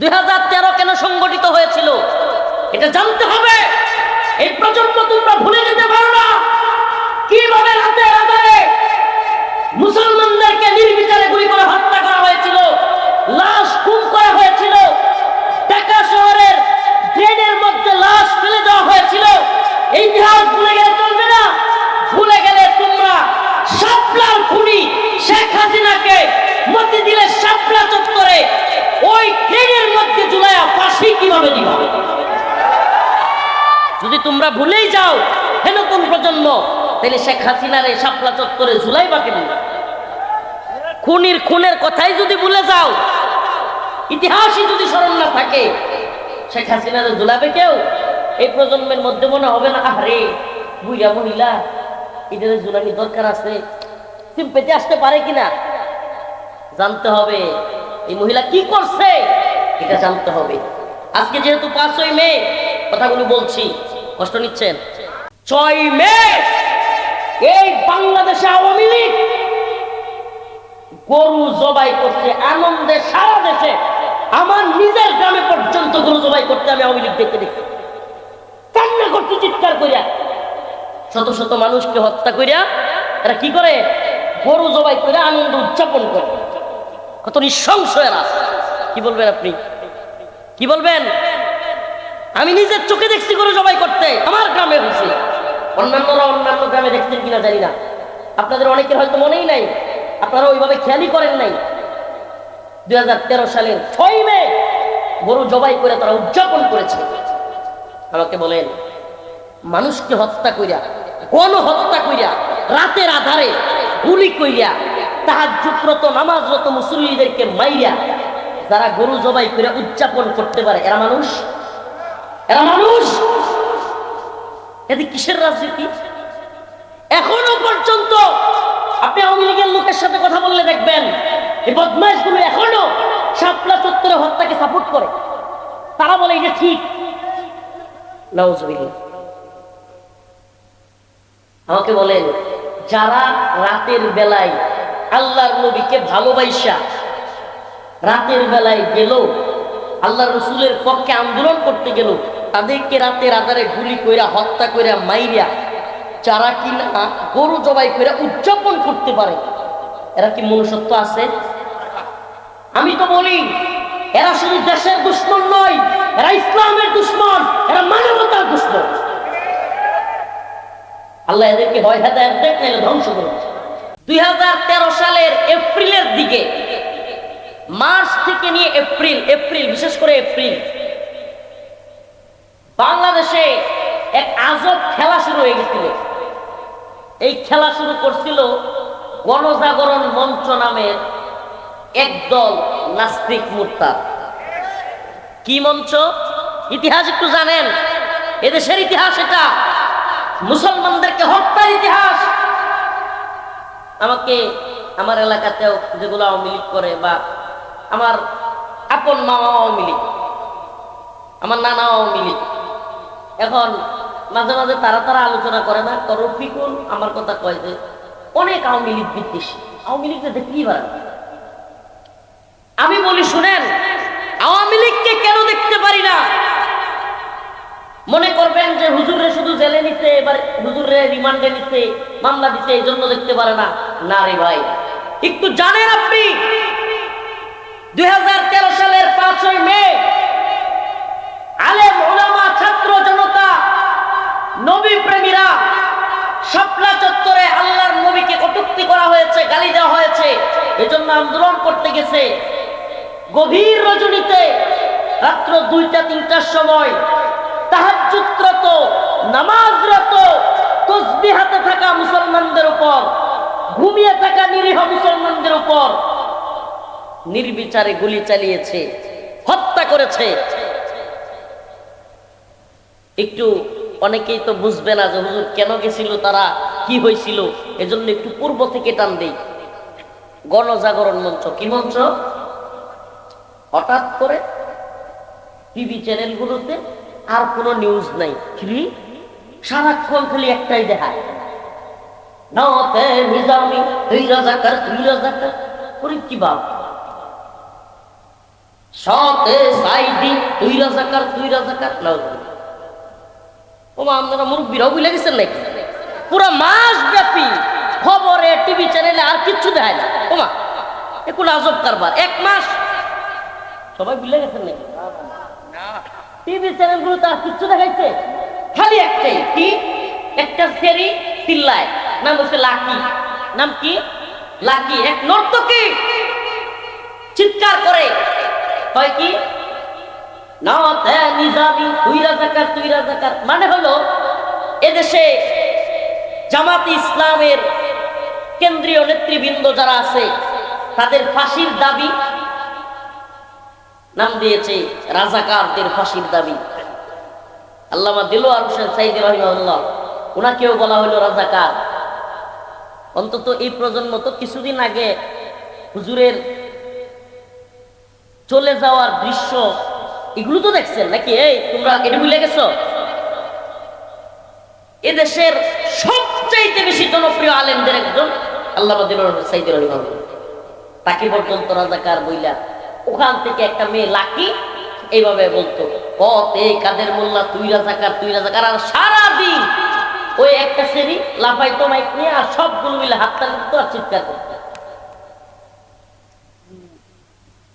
দু হাজার তেরো কেন সংগঠিত হয়েছিল? এটা জানতে হবে। এই প্রজন্ম তোমরা ভুলে যেতে পারো না। কীভাবে রাতে রাতে মুসলমানদেরকে নির্বিচারে গুলি করে হত্যা করা হয়েছিল, লাশ খুন করা হয়েছিল, ঢাকা শহরের ড্রেনের মধ্যে লাশ ফেলে দেওয়া হয়েছিল। এই ইতিহাস ভুলে গেলে চলবে না। ভুলে গেলে তোমরা শাপলার খুনি শেখ হাসিনাকে মতিঝিলের শাপলা চত্বরে, ওই ট্রেনের মধ্যে ঝুলাইয়া ফাঁসি কীভাবে দিবা? যদি তোমরা ভুলেই যাও হে নতুন প্রজন্ম, তাহলে শেখ হাসিনার এই শাপলা চত্বরে ঝুলাই বা কেন খুনির খুনের কথাই যদি ভুলে যাও, ইতিহাসই যদি স্মরণ না থাকে, শেখ হাসিনারে ঝুলাবে কেউ? এই প্রজন্মের মধ্যে মনে হবে না আরে বুইরা মহিলা, এদের ঝুলানি দরকার আছে। তুমি পেতে আসতে পারে কিনা? জানতে হবে। এই মহিলা কি করছে? এটা জানতে হবে। আজকে যেহেতু পাঁচই মে, কথাগুলো বলছি। কষ্ট নিচ্ছেন? ছয় মে, এই বাংলাদেশে আওয়ামী লীগ গরু জবাই করতে আনন্দে সারা দেশে। আমার নিজের গ্রামে পর্যন্ত গরু জবাই করতে আমি আওয়ামী লীগ দেখতে দেখি। কান্না করতে চিৎকার করিয়া শত শত মানুষকে হত্যা করিয়া এরা কি করে? গরু জবাই করে আনন্দ উদযাপন করে। কত নৃশংস এরা কি বলবেন আপনি? কি বলবেন? আমি নিজের চোখে দেখছি গরু জবাই করতে, আমার গ্রামে হয়েছে। অন্যান্যরা অন্যান্য গ্রামে দেখছেন কিনা জানি না। আপনাদের অনেকের হয়তো মনেই নাই, আপনারা ওইভাবে খেয়ালই করেন নাই। দুই হাজার সালের ছয় মে গরু জবাই করে তারা উদযাপন করেছে। আমাকে বলেন, মানুষকে হত্যা কইরা গণ হত্যা কইরা, রাতের আধারে গুলি কইরা তাহাজ্জুদরত, নামাজরত মুসল্লিদেরকে মাইরা যারা গরু জবাই করে উদযাপন করতে পারে। এরা মানুষ? এরা মানুষ? এতে কিসের রাজনীতি? এখনও পর্যন্ত আপনি আওয়ামী লীগের লোকের সাথে কথা বললে দেখবেন, এই বদমাইশগুলো এখনও শাপলা চত্বরে হত্যাকে সাপোর্ট করে। তারা বলে এটা ঠিক। আমাকে বলেন, যারা রাতের বেলায় আল্লাহর নবীকে ভালোবাসা। রাতের বেলায় গেল আল্লাহ রসুলের পক্ষে আন্দোলন করতে গেল, তাদেরকে রাতের আধারে গুলি কইরা, হত্যা কইরা, মাইরা যারা কিনা, গরু জবাই করে উদযাপন করতে পারে। এরা কি মনুষ্যত্ব আছে? আমি তো বলি, এরা শুধু দেশের দুশ্মন নয়, এরা ইসলামের দুশ্মন, এরা মানবতার দুশ্মন। আল্লাহ এদেরকে হয় হেদায়ত দেখ ধ্বংস করবে দুই হাজার তেরো সালের এপ্রিলের দিকে, মার্চ থেকে নিয়ে এপ্রিল এপ্রিল, বিশেষ করে এপ্রিল, বাংলাদেশে এক আজব খেলা শুরু হয়ে গেছিল। এই খেলা শুরু করছিল গণজাগরণ মঞ্চ নামের একদল নাস্তিক মুর্তা কি মঞ্চ? ইতিহাস একটু জানেন। এদেশের ইতিহাস এটা। মুসলমানদেরকে হত্যার ইতিহাস। আমাকে আমার এলাকাতেও যেগুলো আওয়ামী লীগ করে বা আমার আপন মামা আওয়ামী লীগ, আমার নানা আওয়ামী লীগ, এখন মাঝে মাঝে তারা তারা আলোচনা করে না। তো রফিকুল আমার কথা কয় যে, অনেক আওয়ামী লীগ বিদ্বেষী। আওয়ামী লীগকে দেখতেই পারে। আমি বলি, শুনেন, আওয়ামী লীগকে কেন দেখতে পারি না? মনে করবেন যে হুজুরে শুধু জেলে নিতে, এবার হুজুরে রিমান্ডে নিতে, মামলা দিতে এই জন্য দেখতে পারে না। না রে ভাই। একটু জানেন আপনি, দুই সালের পাঁচই মে, আলেম ওলামা ছাত্র জনতা নবী প্রেমীরা চত্বরে আল্লাহর নবীকে কটুক্তি করা হয়েছে, গালি দেওয়া হয়েছে, এজন্য আন্দোলন করতে গেছে। গভীর রজনীতে রাত্র দুইটা, তিনটার সময় তাহাজ্জুদরত নামাজরত তসবি হাতে থাকা মুসলমানদের উপর ঘুমিয়ে থাকা নিরীহ মুসলমানদের উপর নির্বিচারে গুলি চালিয়েছে, হত্যা করেছে। একটু অনেকেই তো বুঝবে না যে হুজুর কেন গেছিল তারা, কি হয়েছিল, এজন্য একটু পূর্ব থেকে টান দেই। গণজাগরণ মঞ্চ, কি মঞ্চ? হঠাৎ করে টিভি চ্যানেলগুলোতে আর কোনো নিউজ নাই। সারাক্ষণ খালি একটাই দেখায়। নতে নিজামি তুই রাজাকার তুই রাজাকার। করে কি বাপ। সতে সাইদি তুই রাজাকার তুই রাজাকার নাও ওমা, আপনারা মুরব্বীরাও বুঝলে গেছেন নাকি? পুরো মাস ব্যাপী খবরে, টিভি চ্যানেলে আর কিচ্ছু দেখায় না। ওমা এ কোন আজব কারবার। এক মাস। সবাই বুঝলে গেছেন নাকি? টিভি চ্যানেলগুলো তো আর কিচ্ছু দেখাইছে? খালি একটাই, কি? একটা সেরি চিল্লায় নাম হচ্ছে লাকি নাম কি? লাকি এক নর্তকী চিৎকার করে। হয় কি? মানে হলো, এদেশে জামাত ইসলামের কেন্দ্রীয় নেতৃবৃন্দ যারা আছে, তাদের ফাঁসির দাবি নাম দিয়েছে রাজাকারদের ফাঁসির দাবি। আল্লামা দিলওয়ার হোসেন সাইদি রহিমাল্লাহ ওনাকেও বলা হলো রাজাকার। অন্তত এই প্রজন্ম তো কিছুদিন আগে হুজুরের চলে যাওয়ার দৃশ্য, এগুলো তো দেখছেন নাকি? এই, তোমরা এটা ভুলে গেছো? এদেশের সবচাইতে বেশি জনপ্রিয় আলেমদের একজন আল্লাহ তাকে রাজাকার বইলা, ওখান থেকে একটা মেয়ে লাকি এইভাবে বলতো কত এই কাদের মোল্লা, তুই রাজাকার তুই রাজাকার, আর সারাদিন ওই একটা শ্রেণি লাফাইতো মাইক নিয়ে আর সবগুলো মিলে হাততালি দিত আর চিৎকার করতো।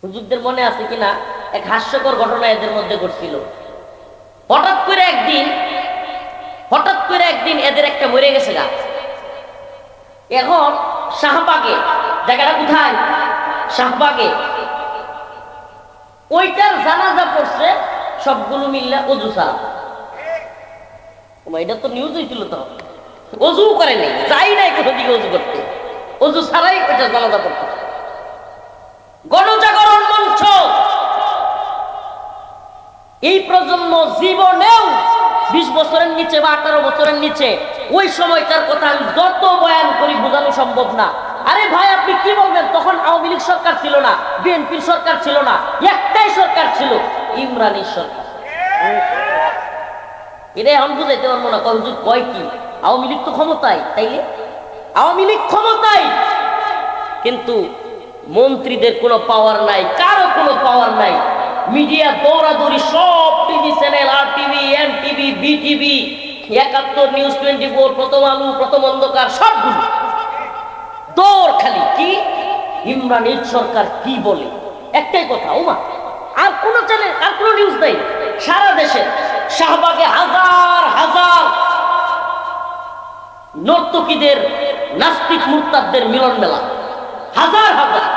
হুজুরদের মনে আছে কিনা? এক হাস্যকর ঘটনা এদের মধ্যে ঘটছিল। হঠাৎ করে একদিন, হঠাৎ করে একদিন এদের একটা মরে গেছে গা। এখন শাহবাগে, জায়গাটা কোথায়? শাহবাগে। ওইটার জানাজা পড়ছে সবগুলো মিললে অজু সারা এটা তো নিউজ হয়েছিল তো। অজু করে নাই, যাই নাই কোনো দিকে অজু করতে। অজু ছাড়াই ওইটা জানাজা পড়তে গণজাগরণ মঞ্চ। এই প্রজন্ম জীবনেও বিশ বছরের নিচে বা আঠারো বছরের নিচে ওই সময়টার কথা যত বয়ান করি বোঝানো সম্ভব না। আরে ভাই, আপনি কি বলবেন? তখন আওয়ামী লীগ সরকার ছিল না, বিএনপির সরকার ছিল না, একটাই সরকার ছিল, ইমরানের সরকার। এটা এখন বুঝাইতে পারব না কখন কয় কি? আওয়ামী লীগ তো ক্ষমতায়, তাইলে? আওয়ামী লীগ ক্ষমতায়! কিন্তু মন্ত্রীদের কোনো পাওয়ার নাই, কারও কোনো পাওয়ার নাই। মিডিয়া দৌড়াদৌড়ি সব টিভি চ্যানেল আর TV N TV B TV Ekattor news twenty four Prothom Alo, প্রথম অন্ধকার, সবগুলো। দৌড় খালি, কি? ইমরান ঈদ সরকার কি বলে? একটাই কথা, ওমা, আর কোনো চ্যানেল আর কোনো নিউজ নেই, সারা দেশে। শাহবাগে হাজার হাজার নর্তকীদের, নাস্তিক মুরতাদদের মিলন মেলা। হাজার হাজার।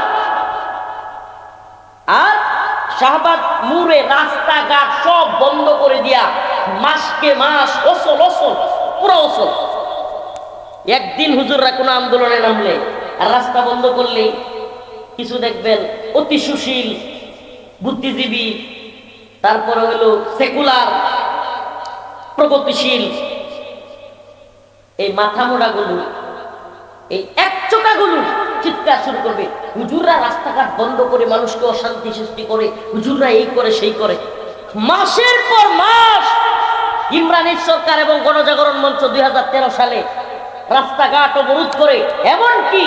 আর শাহবাগ মুড়ে রাস্তাঘাট সব বন্ধ করে দিয়া মাসকে মাস অসল অসল পুরো অসল একদিন হুজুররা কোনো আন্দোলনে নামলে আর রাস্তা বন্ধ করলে কিছু দেখবেন, অতি সুশীল, বুদ্ধিজীবী, তারপরে হলো সেকুলার প্রগতিশীল এই মাথা মোড়াগুলো এই এক চোটাগুলো চিৎকার শুরু করবে। হুজুররা রাস্তাঘাট বন্ধ করে মানুষকে অশান্তি সৃষ্টি করে, হুজুররা এই করে, সেই করে। মাসের পর মাস ইমরানের সরকার এবং গণজাগরণ মঞ্চ দুই হাজার তেরো সালে রাস্তাঘাট অবরোধ করে, এমনকি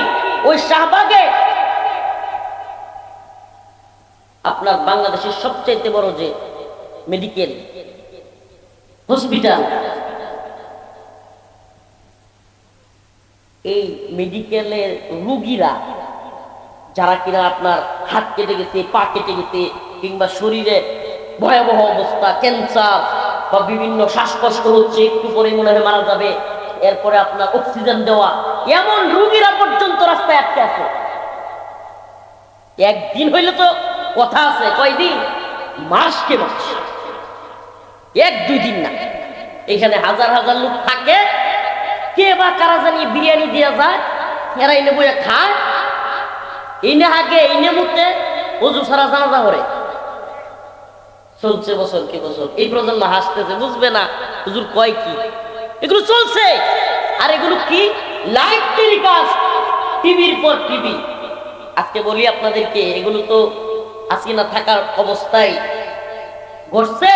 ওই শাহবাগে আপনার বাংলাদেশের সবচেয়ে বড় যে মেডিকেল হসপিটাল। এই মেডিকেলের রুগীরা, যারা কিনা আপনার হাত কেটে গেছে, পা কেটে গেছে, কিংবা শরীরে ভয়াবহ অবস্থা ক্যান্সার বা বিভিন্ন শ্বাসকষ্ট হচ্ছে, একটু পরে মনে হয় মারা যাবে, এরপরে আপনার অক্সিজেন দেওয়া, এমন রুগীরা পর্যন্ত রাস্তায় আটকে আছে। একদিন হইলে তো কথা আছে, কয়দিন? মাসকে মাস। এক, দুই দিন না। এখানে হাজার হাজার লোক থাকে। কে বা কারা জানি বিরিয়ানি দিয়া যায়, এরা এনে বইয়া খায়। এনে হাগে, এনে মুতে অজু সারা জানাজা করে। চলছে বছর কি বছর? এই প্রজন্ম হাসতেছে, বুঝবে না। হুজুর কয় কি? এগুলো চলছে। আর এগুলো কি? লাইভ টেলিকাস্ট, টিভির পর টিভি। আজকে বলি আপনাদেরকে, এগুলো তো হাসিনা থাকার অবস্থায় ঘটছে।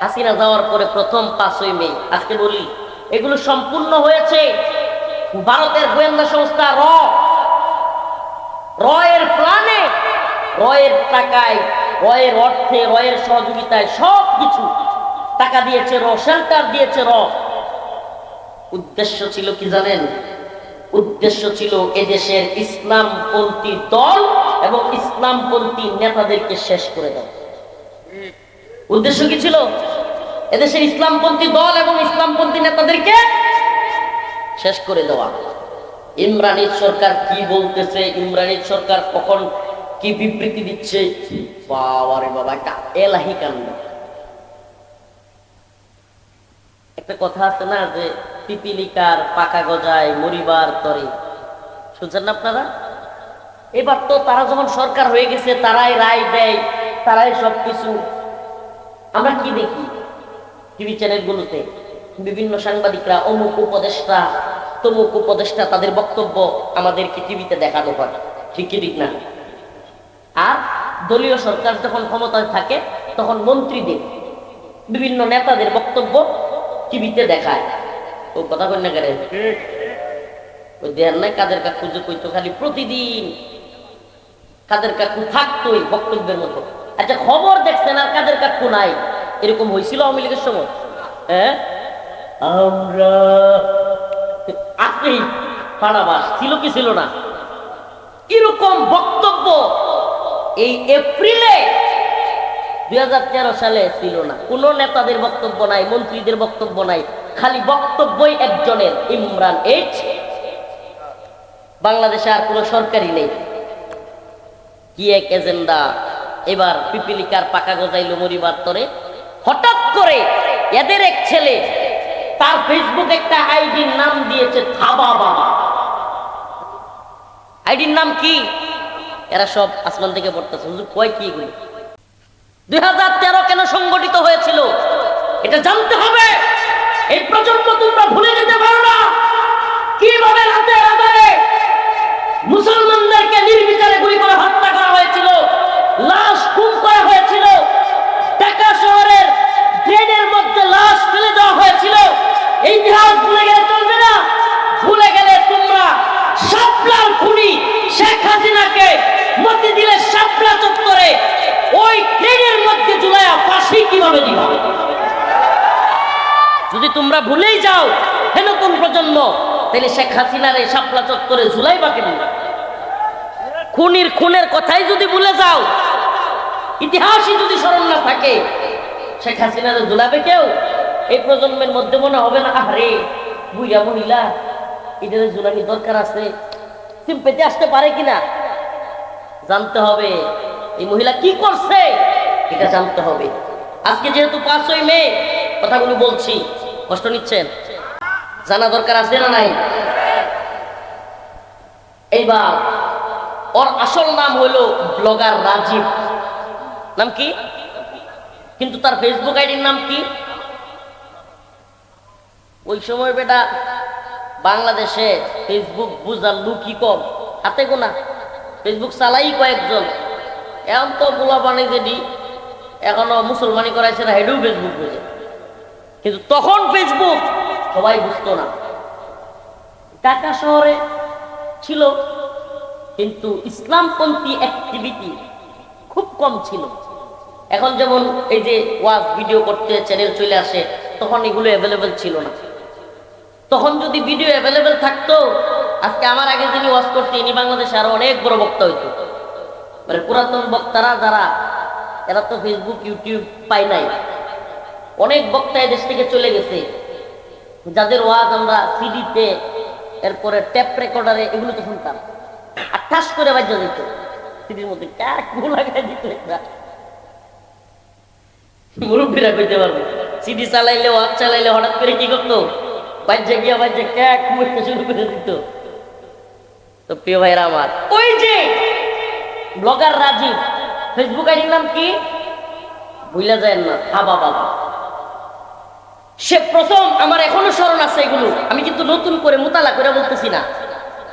হাসিনা যাওয়ার পরে প্রথম পাঁচই মে, আজকে বলি, এগুলো সম্পূর্ণ হয়েছে ভারতের গোয়েন্দা সংস্থা র। র এর প্ল্যানে, রয়ের টাকায়, রয়ের অর্থে, রয়ের সহযোগিতায় সব কিছু টাকা দিয়েছে র শেল্টার দিয়েছে র। উদ্দেশ্য ছিল কি জানেন? উদ্দেশ্য ছিল এদেশের ইসলামপন্থী দল এবং ইসলামপন্থী নেতাদেরকে শেষ করে দেওয়া। উদ্দেশ্য কি ছিল? এদেশের ইসলামপন্থী দল এবং ইসলামপন্থী নেতাদেরকে শেষ করে দেওয়া। ইমরানির সরকার কি বলতেছে? ইমরানির সরকার কখন কি বিবৃতি দিচ্ছে? বাবারে একটা কথা আছে না যে, পিপিলিকার পাকা গজায় মরিবার তরে। শুনছেন না আপনারা? এবার তো তারা যখন সরকার হয়ে গেছে, তারাই রায় দেয়, তারাই সবকিছু আমরা কি দেখি? টিভি চ্যানেলগুলোতে বিভিন্ন সাংবাদিকরা, অমুক উপদেষ্টা, তমুক উপদেষ্টা তাদের বক্তব্য আমাদেরকে টিভিতে দেখানো হয়। ঠিক কি ঠিক না? আর দলীয় সরকার যখন ক্ষমতায় থাকে, তখন মন্ত্রীদের, বিভিন্ন নেতাদের বক্তব্য টিভিতে দেখায়। ও কথা না কেন? ওই দেয়ার নাই কাদের কাকু যে কইতো খালি প্রতিদিন কাদের কাকু থাকতোই বক্তব্যের মতো আচ্ছা খবর দেখছেন আর কাদের কাকু নাই এরকম হয়েছিল আওয়ামী লীগের সময়? হ্যাঁ? আমরা আসেই ফাড়াবাস ছিল কি ছিল না? এরকম বক্তব্য? এই এপ্রিলে দু হাজার তেরো সালে ছিল না। কোন নেতাদের বক্তব্য নাই, মন্ত্রীদের বক্তব্য নাই, খালি বক্তব্যই একজনের, ইমরান এইচ। বাংলাদেশে আর কোনো সরকারি নেই। কি এক এজেন্ডা? এবার পিপিলিকার পাকা গজাইলো মরিবার তরে। হঠাৎ করে এদের এক ছেলে তার ফেসবুক একটা আইডির নাম দিয়েছে, থাবা বাবা। আইডির নাম কি? এরা সব আসমান থেকে পড়তেছে। হুজুর, কয় কি এগুলো? দুই হাজার তেরো কেন সংগঠিত হয়েছিল? এটা জানতে হবে। এই প্রজন্ম তোমরা ভুলে যেতে পারো না কীভাবে রাতে রাতে মুসলমানদেরকে নির্বিচারে গুলি করে হত্যা করা হয়েছিল লাশ খুন করা হয়েছিল ঢাকা শহরের ড্রেনের মধ্যে লাশ ফেলে দেওয়া হয়েছিল এই ইতিহাস ভুলে গেলে চলবে না। ভুলে গেলে তোমরা শাপলার খুনি শেখ হাসিনাকে মতি দিলে শাপলা চত্বরে। ওই ট্রেনের মধ্যে ঝুলাইয়া ফাঁসি কীভাবে দিবা? যদি তোমরা ভুলেই যাও হে নতুন প্রজন্ম, তাহলে শেখ হাসিনার এই শাপলা চত্বরে ঝুলাই বা কেন খুনির খুনের কথাই যদি ভুলে যাও, ইতিহাসই যদি স্মরণ না থাকে, শেখ হাসিনারে ঝুলাবে কেউ? এই প্রজন্মের মধ্যে মনে হবে না আরে বুইয়া মহিলা এটাতে ঝুলানি দরকার আছে। পেতে আসতে পারে কিনা? জানতে হবে। এই মহিলা কি করছে? এটা জানতে হবে। আজকে যেহেতু পাঁচই মে, কথাগুলো বলছি। কষ্ট নিচ্ছেন? জানা দরকার আছে না নাই? এইবার, ওর আসল নাম হলো ব্লগার রাজীব। নাম কি? কিন্তু তার ফেসবুক আইডির নাম কি? ওই সময় বেটা বাংলাদেশে ফেসবুক বুঝার লুকি কম, হাতে গোনা। ফেসবুক চালাই কয়েকজন। এখন তো গোলা বানিয়ে দি এখনও মুসলমানি করাইছে না, হেডেও ফেসবুক বুঝে কিন্তু তখন ফেসবুক সবাই বুঝতো না। ঢাকা শহরে ছিল, কিন্তু ইসলামপন্থী অ্যাক্টিভিটি খুব কম ছিল। এখন যেমন এই যে ওয়াজ ভিডিও করতে চ্যানেল চলে আসে, তখন এগুলো অ্যাভেলেবেল ছিল না। তখন যদি ভিডিও অ্যাভেলেবেল থাকতো, আজকে আমার আগে যিনি ওয়াজ করতে ইনি বাংলাদেশে আরও অনেক বড় বক্তা হইতো। মানে পুরাতন বক্তারা যারা, এরা তো ফেসবুক ইউটিউব পায় নাই। অনেক বক্তা এদেশ থেকে চলে গেছে। যাদের ওয়াজ আমরা সিডিতে এরপরে ট্যাপ রেকর্ডারে এগুলো তো শুনতাম। আর ঠাস করে বাজ্য দিত। সিডির মধ্যে ক্যাক লাগাই দিত মুরব্বীরা কইতে পারবে সিডি চালাইলে, ওয়াজ চালাইলে হঠাৎ করে কি করতো? বাজ্যে গিয়া বাজ্যে ক্যাক মুখতে শুরু করে দিত। তো প্রিয় ভাইরা আমার, ওই যে ব্লগার রাজীব ফেসবুক আইডির নাম কি? ভুলা যায় না হাবা বাবা। সে প্রথম আমার এখনও স্মরণ আছে এগুলো। আমি কিন্তু নতুন করে মোতালা করে বলতেছি না।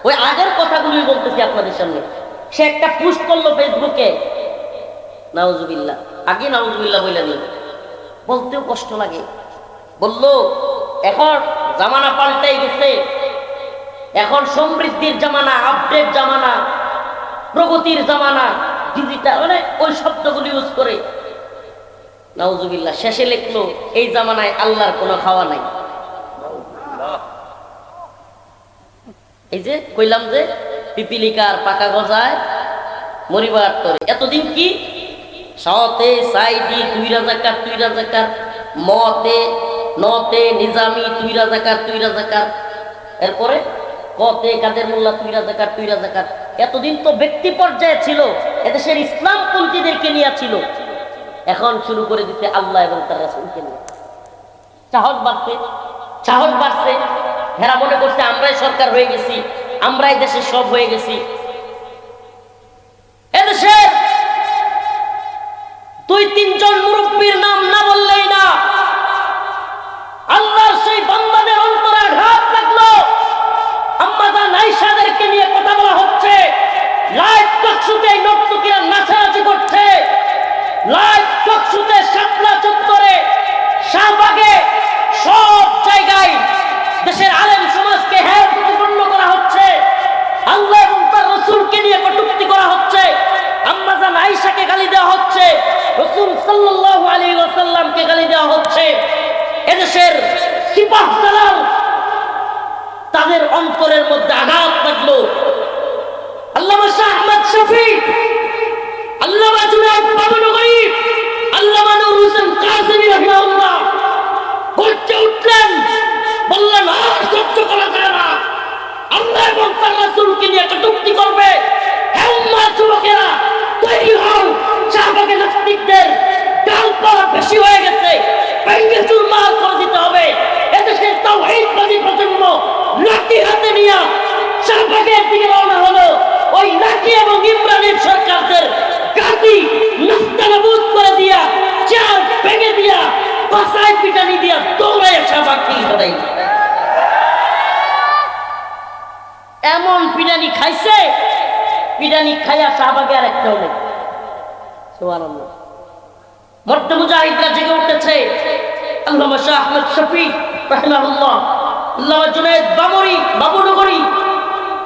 ওই আগের কথাগুলোই বলতেছি আপনাদের সামনে। সে একটা পুশ করল ফেসবুকে নাউজুবিল্লাহ। আগে নাউজুবিল্লাহ বলে বলতেও কষ্ট লাগে। বলল এখন জামানা পাল্টাই গেছে। এখন সমৃদ্ধির জামানা আপডেট জামানা, প্রগতির জামানা ডিজিটাল মানে ওই শব্দগুলি ইউজ করে। নাউজুবিল্লাহ, শেষে লিখলো, এই জামানায় আল্লাহর কোনো খাওয়া নাই। এই যে কইলাম যে, পিপিলিকার পাকা গজায় মরিবার তরে। এতদিন কি? সতে সাইদি, দুই রাজাকার দুই রাজাকার, মতে নতে নিজামি দুই রাজাকার দুই রাজাকার এরপরে, কতে কাদের মোল্লা তুই রাজাকার তুই রাজাকার এতদিন তো ব্যক্তি পর্যায়ে ছিল, এদেশের ইসলাম পন্থীদেরকে নিয়ে ছিল। এখন শুরু করে দিতে আল্লাহ এবং তার রাসুলকে নিয়ে। সাহস বাড়ছে সাহস বাড়ছে। হেরা মনে করছে, আমরাই সরকার হয়ে গেছি, আমরাই দেশের সব হয়ে গেছি এদেশের দুই তিনজন মুরব্বীর নাম না বললেই না আল্লাহর সেই বান্দাদের অন্তরে আঘাত লাগল আম্মাদা নাইসাদেরকে নিয়ে কথা বলা হচ্ছে লাইভ টকশুতে এই নর্তকীরা নাচানাচি করছে লাইভ টকশুতে শাপলা চত্বরে শাহবাগে সব জায়গায় দেশের আলেম সমাজকে হ্যাঁ প্রতিপন্ন করা হচ্ছে আল্লাহ এবং তার রসুলকে নিয়ে কটুক্তি করা হচ্ছে আম্মাজান আইসাকে গালি দেওয়া হচ্ছে রসুল সাল্লাল্লাহু আলাইহি ওয়াসাল্লামকে গালি দেওয়া হচ্ছে এদেশের সিপাহ দালাল তাদের অন্তরের মধ্যে আঘাত লাগল আল্লামা শাহ আহমদ শফি আল্লামা জুনায়দ বাবনগরী আল্লামা নূর হোসেন কাসেমি রাহিমাহুল্লাহ গর্জে হ্যাঁ গেছে। ভেঙ্গে চুরমার করে দিতে হবে। এদেশের তাওহীদবাদী প্রজন্ম লাঠি নিয়ে শাহবাগের দিকে রওনা হলো। ওই লাঠি এবং ইমরানের সরকারদের গাদি নাস্তানাবুদ করে দিয়া, চার ভেঙে দিয়া পাশায় পিটানি দিয়া দৌড়ায় শাহবাগ থেকে সরাই এমন পিটানি খাইছে, পিটানি খাইয়া শাহবাগে আর একটাও নেই। সুবহানাল্লাহ। মর্দ মুজাহিদরা জেগে উঠেছে। আল্লামা শাহ আহমদ শফিক রাহিমাহুল্লাহ, আল্লামা জুনায়েদ বাবরি, বাবুনগরী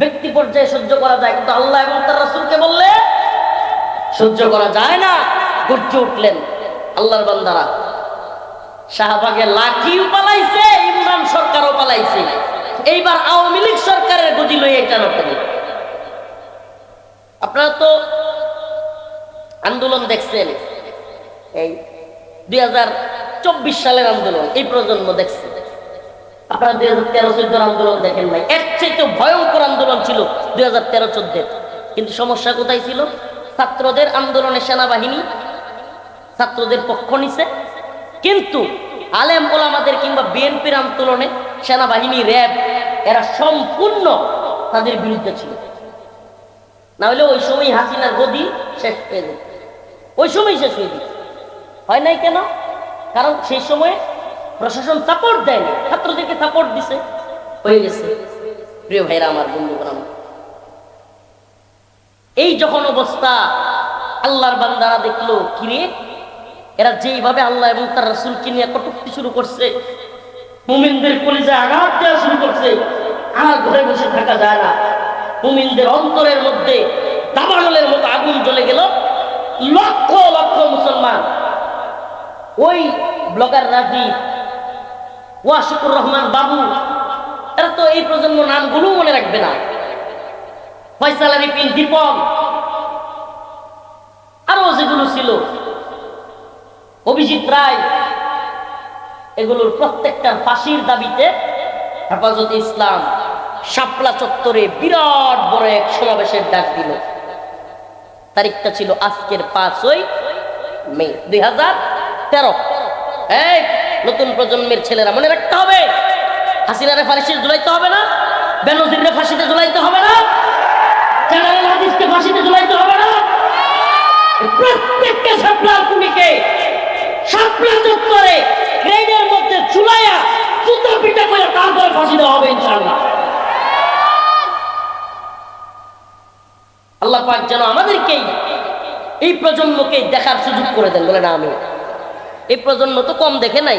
ব্যক্তি পর্যায়ে সহ্য করা যায়, কিন্তু আল্লাহ এবং তার রাসূলকে বললে সহ্য করা যায় না। গর্জে উঠলেন আল্লাহর বান্দারা। শাহবাগে লাঠিও পালাইছে, ইমরান সরকারও পালাইছে। এইবার আওয়ামী লীগ সরকারের গদি লই এটা নটানি আপনারা তো আন্দোলন দেখছেন, এই দুই হাজার চব্বিশ সালের আন্দোলন, এই প্রজন্ম দেখছে। আপনারা তেরো আন্দোলন দেখেন নাই। ভয়ঙ্কর আন্দোলন ছিল দুই হাজার তেরো চোদ্দের। কিন্তু সমস্যা কোথায় ছিল? ছাত্রদের আন্দোলনে সেনাবাহিনী, ছাত্রদের পক্ষ কিন্তু আলেম কিংবা বিএনপির আন্দোলনে সেনাবাহিনী, র্যাব, এরা সম্পূর্ণ তাদের বিরুদ্ধে ছিল। না হলে ওই সময় হাসিনার গদি শেষ হয়ে যেত। ওই সময় শেষ হয়ে হয় নাই কেন? কারণ সেই সময়ে প্রশাসন সাপোর্ট দেয়নি। ছাত্রদেরকে সাপোর্ট দিছে। হয়ে গেছে। প্রিয় ভাইরা, আমার বন্ধুগণ, আমার। এই যখন অবস্থা, আল্লাহর বান্দারা দেখল কিরে এরা যেইভাবে আল্লাহ এবং তার রাসূলকে নিয়ে কটুক্তি শুরু করছে, মুমিনদের কলিজে আঘাত দেওয়া শুরু করছে আর ঘরে বসে থাকা যায় না। মুমিনদের অন্তরের মধ্যে দাবানলের মতো আগুন জ্বলে গেল। লক্ষ লক্ষ মুসলমান। ওই ব্লগার রাজি ওয়াশিকুর রহমান বাবু, এরা তো এই প্রজন্ম নামগুলো মনে রাখবে না। ফয়সাল আলী পিন দীপক, আরও যেগুলো ছিল, অভিজিৎ রায়, এগুলোর প্রত্যেকটার ফাঁসির দাবিতে হেফাজত ইসলাম শাপলা চত্বরে বিরাট বড় এক সমাবেশের ডাক দিল। তারিখটা ছিল আজকের পাঁচই মে দুই হাজার তেরো। এই নতুন প্রজন্মের ছেলেরা মনে রাখতে হবে। হাসিনারে ফাঁসিতে ঝুলাইতে হবে না বেনজিরে ফাঁসিতে ঝুলাইতে হবে না ফাঁসিতে হবে না। ট্রেনের মধ্যে করে হবে আল্লাহ পাক যেন আমাদেরকেই, এই প্রজন্মকে দেখার সুযোগ করে দেন বলে না আমি। এই প্রজন্ম তো কম দেখে নাই।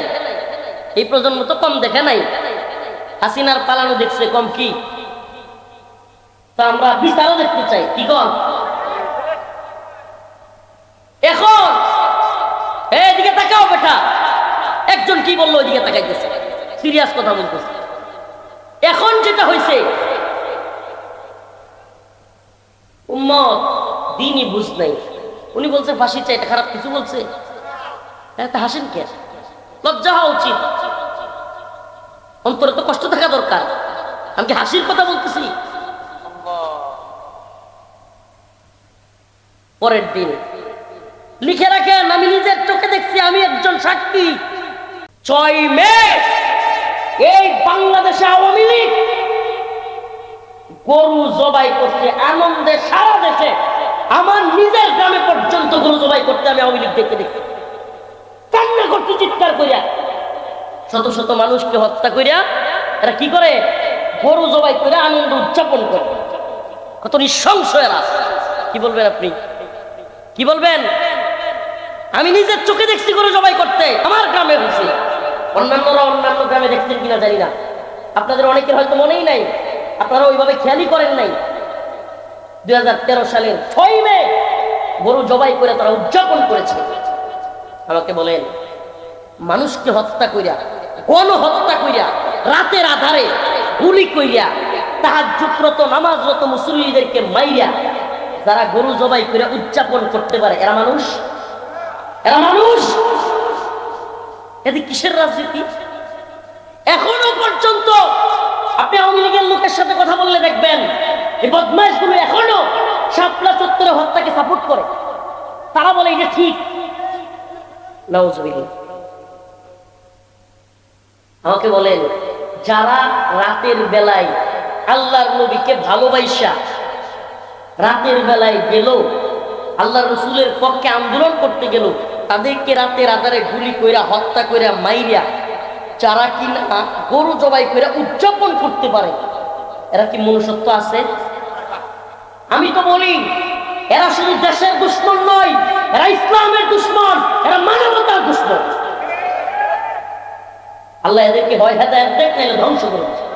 এই প্রজন্ম তো কম দেখে নাই। হাসিনার পালানো দেখছে, কম কি? তা আমরা বিচারও দেখতে চাই, কি কম? এখন এদিকে তাকাও বেটা। একজন কি বলল ওইদিকে তাকাইতেছে। সিরিয়াস কথা বলতেছে। এখন যেটা হয়েছে উম্মত, দিনই বুঝ নাই। উনি বলছে ফাঁসি চাই এটা খারাপ কিছু বলছে? হাসেন কে? লজ্জা হওয়া উচিত। অন্তরে তো কষ্ট থাকা দরকার। আমি কি হাসির কথা বলতেছি? পরের দিন লিখে রাখেন, আমি নিজের চোখে দেখছি আমি একজন সাক্ষী। ছয় মে, এই বাংলাদেশে আওয়ামী লীগ গরু জবাই করতে, আনন্দে সারা দেশে, আমার নিজের গ্রামে পর্যন্ত গরু জবাই করতে আমি আওয়ামী লীগ দেখতে দেখি। কান্না করতে চিৎকার করিয়া শত শত মানুষকে হত্যা করিয়া এরা কি করে? গরু জবাই করে আনন্দ উদযাপন করে। কত নৃশংস এরা। কি বলবেন আপনি? কি বলবেন? আমি নিজের চোখে দেখছি গরু জবাই করতে, আমার গ্রামে হয়েছে অন্যান্যরা অন্যান্য গ্রামে দেখছেন কিনা জানি না। আপনাদের অনেকের হয়তো মনেই নাই, আপনারা ওইভাবে খেয়ালই করেন নাই। দুই সালের ছয় মে গরু জবাই করে তারা উদযাপন করেছে। আমাকে বলেন, মানুষকে হত্যা কইরা গণ হত্যা কইরা, রাতের আধারে গুলি কইরা তাহার যুক্রত নামাজরত মুসল্লিদেরকে মাইরা, যারা গরু জবাই করে উদযাপন করতে পারে, এরা মানুষ? এরা মানুষ? এতে কিসের রাজনীতি? এখনও পর্যন্ত আপনি আওয়ামী লীগের লোকের সাথে কথা বললে দেখবেন, এই বদমাইশগুলো এখনও শাপলা চত্বরে হত্যাকে সাপোর্ট করে। তারা বলে, এটা ঠিক। আমাকে বলেন, যারা রাতের বেলায় আল্লাহর নবীকে ভালোবাসা, রাতের বেলায় গেল আল্লাহ রসুলের পক্ষে আন্দোলন করতে গেল, তাদেরকে রাতের আধারে গুলি কইরা, হত্যা কইরা, মাইরা যারা কি না গরু জবাই করে উদযাপন করতে পারে। এরা কি মনুষ্যত্ব আছে? আমি তো বলি এরা শুধু দেশের দুশ্মন নয়, এরা ইসলামের দুশ্মন, এরা মানবতার দুশ্মন আল্লাহ এদেরকে হয় হেদায়ত দেখ ধ্বংস করে দেয়।